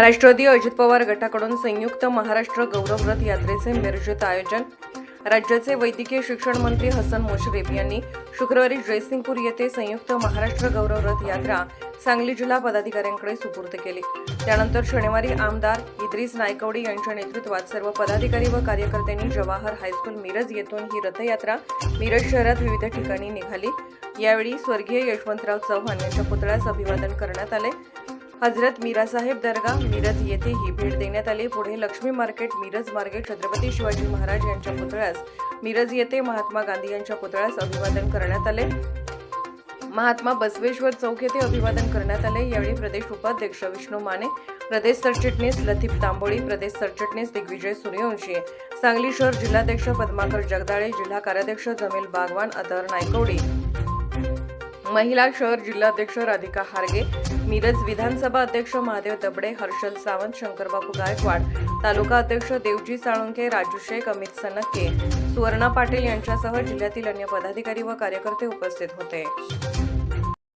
राष्ट्रवादी अजित पवार गटाकडून संयुक्त महाराष्ट्र गौरव रथ यात्रेचे मिरजेत आयोजन. राज्याचे वैद्यकीय शिक्षण मंत्री हसन मुश्रीफ यांनी शुक्रवारी जयसिंगपूर येथे संयुक्त महाराष्ट्र गौरव रथ यात्रा सांगली जिल्हा पदाधिकाऱ्यांकडे सुपूर्द केली. त्यानंतर शनिवारी आमदार इद्रिस नायकवडी यांच्या नेतृत्वात सर्व पदाधिकारी व कार्यकर्त्यांनी जवाहर हायस्कूल मिरज येथून ही रथयात्रा मिरज शहरात विविध ठिकाणी निघाली. यावेळी स्वर्गीय यशवंतराव चव्हाण यांच्या पुतळ्यास अभिवादन करण्यात आले. हजरत मीरासाहेब दर्गा मिरज येथेही भेट देण्यात आली. पुढे लक्ष्मी मार्केट मिरज मार्गे छत्रपती शिवाजी महाराज यांच्या पुतळ्यास मिरज येथे महात्मा गांधी यांच्या पुतळ्यास अभिवादन करण्यात आले. महात्मा बसवेश्वर चौक येथे अभिवादन करण्यात आले. यावेळी प्रदेश उपाध्यक्ष विष्णू माने प्रदेश सरचिटणीस लतीफ तांबोळी प्रदेश सरचिटणीस दिग्विजय सूर्यवंशी सांगली शहर जिल्हाध्यक्ष पद्माकर जगदाळे जिल्हा कार्याध्यक्ष जमील बागवान अदर नायकवडी महिला शहर जिल्हाध्यक्ष राधिका हारगे मिरज विधानसभा अध्यक्ष महादेव दबडे हर्षल सावंत शंकरबाबू गायकवाड तालुका अध्यक्ष देवजी साळुंके राजू शेख अमित सनक्के सुवर्णा पाटील यांच्यासह जिल्ह्यातील अन्य पदाधिकारी व कार्यकर्ते उपस्थित होते.